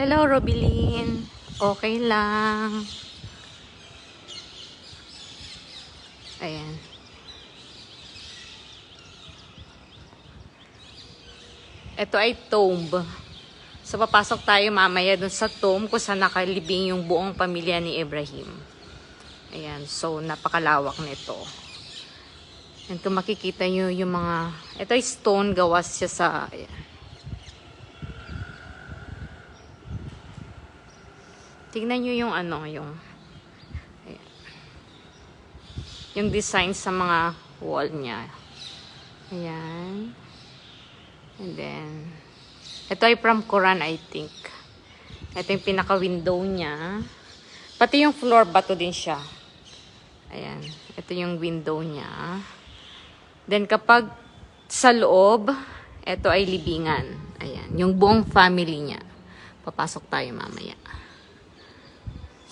Hello, Robilin. Okay lang. Ayan. Ito ay tomb. So, papasok tayo mamaya dun sa tomb kung saan nakalibing yung buong pamilya ni Ibrahim. Ayan. So, napakalawak nito. And kung makikita nyo yung mga... Ito ay stone gawas siya sa... Ayan. Tingnan nyo yung ano, yung... Ayan. Yung design sa mga wall niya. Ayan. And then... Ito ay from Quran, I think. Ito yung pinaka-window niya. Pati yung floor, bato din siya. Ayan. Ito yung window niya. Then kapag sa loob, ito ay libingan. Ayan. Yung buong family niya. Papasok tayo mamaya.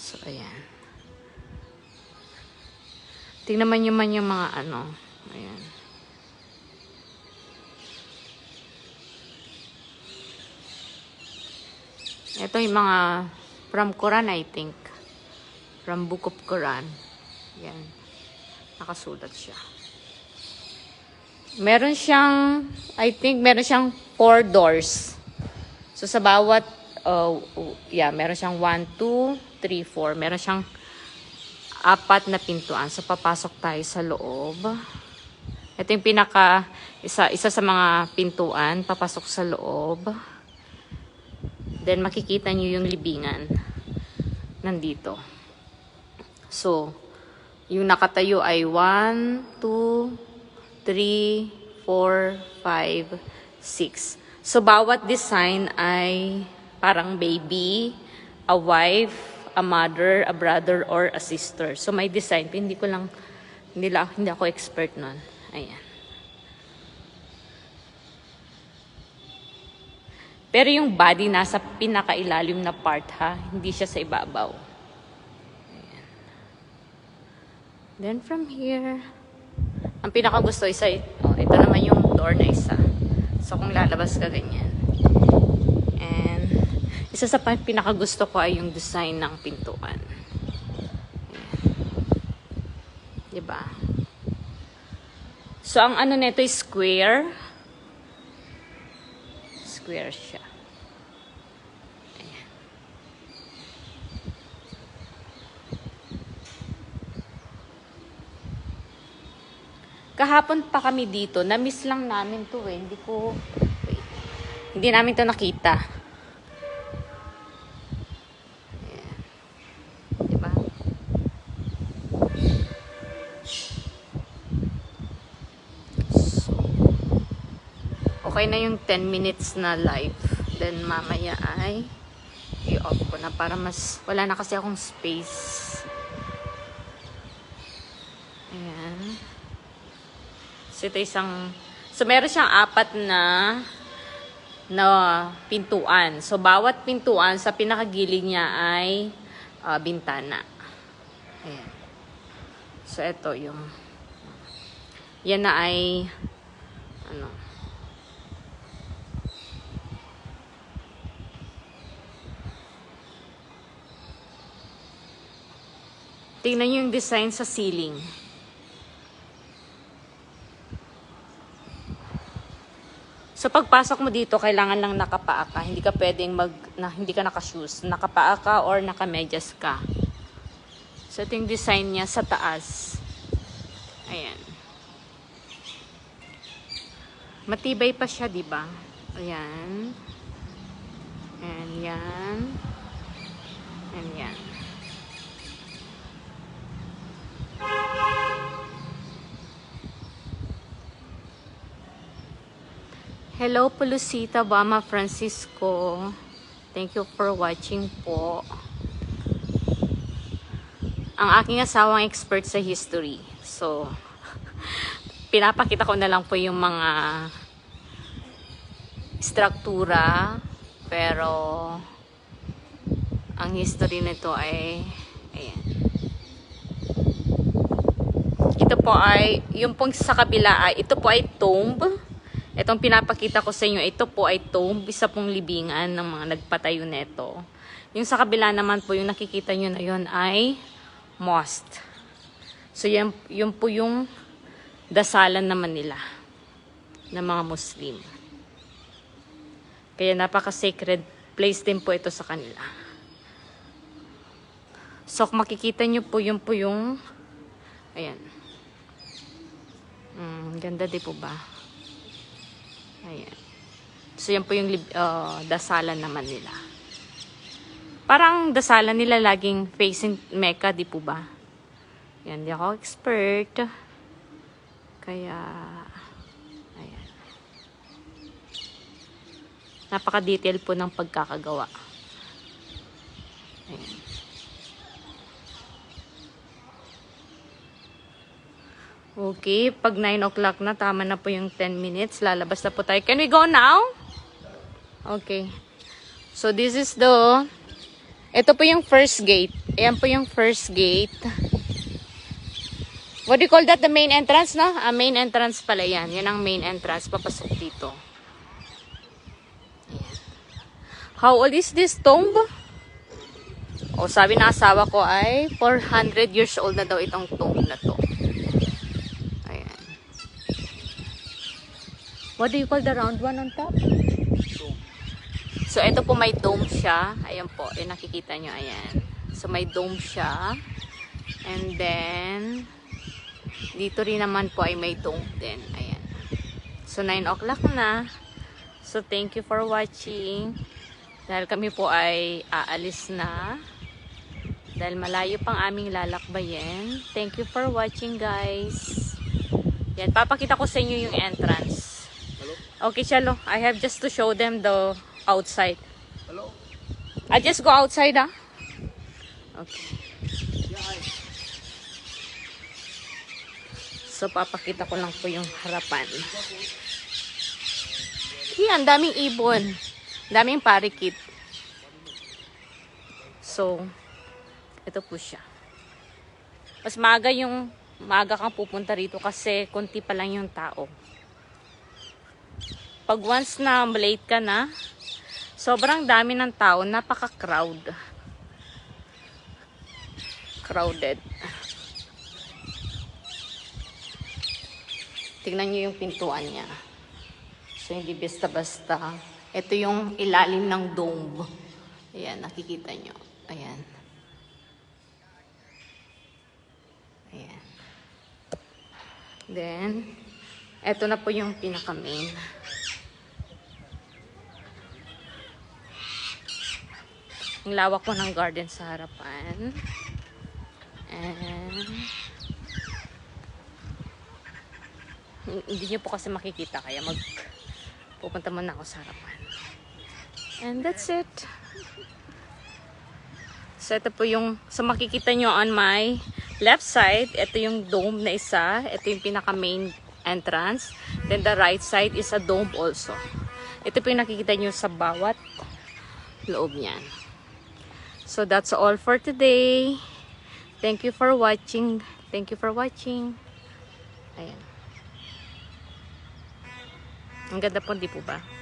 So, ayan. Tingnan man yung man yung mga ano. Ayan. Ito yung mga from Quran, I think. From Book of Quran. Yan. Nakasulat siya. Meron siyang, I think, meron siyang four doors. So, sa bawat, uh, yeah, meron siyang one, two, three, four. Meron siyang apat na pintuan. So, papasok tayo sa loob. Ito yung pinaka, isa, isa sa mga pintuan. Papasok sa loob. Then, makikita nyo yung libingan. Nandito. So, yung nakatayo ay 1, 2, 3, 4, 5, 6. So, bawat design ay parang baby, a wife, a mother, a brother, or a sister. So, may design. Hindi ko lang, hindi, lang, hindi ako expert nun. Ayan. Pero yung body nasa pinakailalim na part ha, hindi siya sa ibabaw. Ayan. Then from here, ang pinaka gusto isa, oh, ito naman yung door na isa. So kung lalabas ka ganyan. Isa sa pa- pinaka gusto ko ay yung design ng pintuan. Ba? So ang ano nito is square. Square siya. Ayan. Kahapon pa kami dito. Na-miss lang namin to eh. Hindi ko... Wait. Hindi namin to nakita. Ayan. Diba? So, okay na yung 10 minutes na live. Then mamaya ay i-off ko na para mas wala na kasi akong space. Ayan. So ito isang So meron siyang apat na na pintuan. So bawat pintuan sa pinakagilid niya ay ah, bintana. Ayan. So ito yung yan na ay ano Tingnan niyo yung design sa ceiling. So pagpasok mo dito, kailangan lang nakapaa ka. Hindi ka pwedeng mag na, hindi ka naka-shoes. Nakapaa ka or naka-medyas ka. So ito yung design niya sa taas. Ayan. Matibay pa siya, 'di ba? Ayan. And yan. And yan. Hello, Pelusita Bama Francisco. Thank you for watching po. Ang aking asawang expert sa history. So, pinapakita ko na lang po yung mga struktura. Pero, ang history nito ay, ayan. Ito po ay, yung pong sa kabila ay, ito po ay tomb. Itong pinapakita ko sa inyo, ito po ay tomb, isa pong libingan ng mga nagpatayo neto. Yung sa kabila naman po, yung nakikita nyo na yun ay mosque. So, yan, yun po yung dasalan naman nila ng mga Muslim. Kaya napaka-sacred place din po ito sa kanila. So, makikita nyo po, yun po yung, ayan. Mm, ganda di po ba? Ayan. So, yan po yung uh, dasalan naman nila. Parang dasalan nila laging facing Mecca, di po ba? Yan, di ako expert. Kaya, ayan. Napaka-detail po ng pagkakagawa. Okay, pag 9 o'clock na, tama na po yung 10 minutes. Lalabas na po tayo. Can we go now? Okay. So, this is the... Ito po yung first gate. Ayan po yung first gate. What do you call that? The main entrance, no? Ah, main entrance pala yan. Yan ang main entrance. Papasok dito. How old is this tomb? O, sabi ng asawa ko ay 400 years old na daw itong tomb na to. Ayan. What do you call the round one on top? So, ito po may dome siya. Ayan po. Yung nakikita nyo. Ayan. So, may dome siya. And then, dito rin naman po ay may dome din. Ayan. So, 9 o'clock na. So, thank you for watching. Dahil kami po ay aalis na. Dahil malayo pang aming lalakbayin. Thank you for watching, guys. Yan, papakita ko sa inyo yung entrance. Okay, Chalo. I have just to show them the outside. Hello? I just go outside, ah. Okay. So, papakita ko lang po yung harapan. Yan, daming ibon. Daming parikit. So, ito po siya. Mas maaga yung maaga kang pupunta rito kasi konti pa lang yung tao. Pag once na late ka na, sobrang dami ng tao, napaka-crowd. Crowded. Tingnan nyo yung pintuan niya. So, hindi basta-basta. Ito yung ilalim ng dome. Ayan, nakikita nyo. Ayan. Ayan. Then, eto na po yung pinaka-main. Ang lawak po ng garden sa harapan. And, hindi nyo po kasi makikita kaya mag pupunta muna ako sa harapan. And that's it. So, ito po yung, so makikita nyo on my left side, ito yung dome na isa. Ito yung pinaka main entrance. Then the right side is a dome also. Ito po yung nakikita nyo sa bawat loob niyan. So, that's all for today. Thank you for watching. Thank you for watching. Ayan. Ang ganda po, di po ba?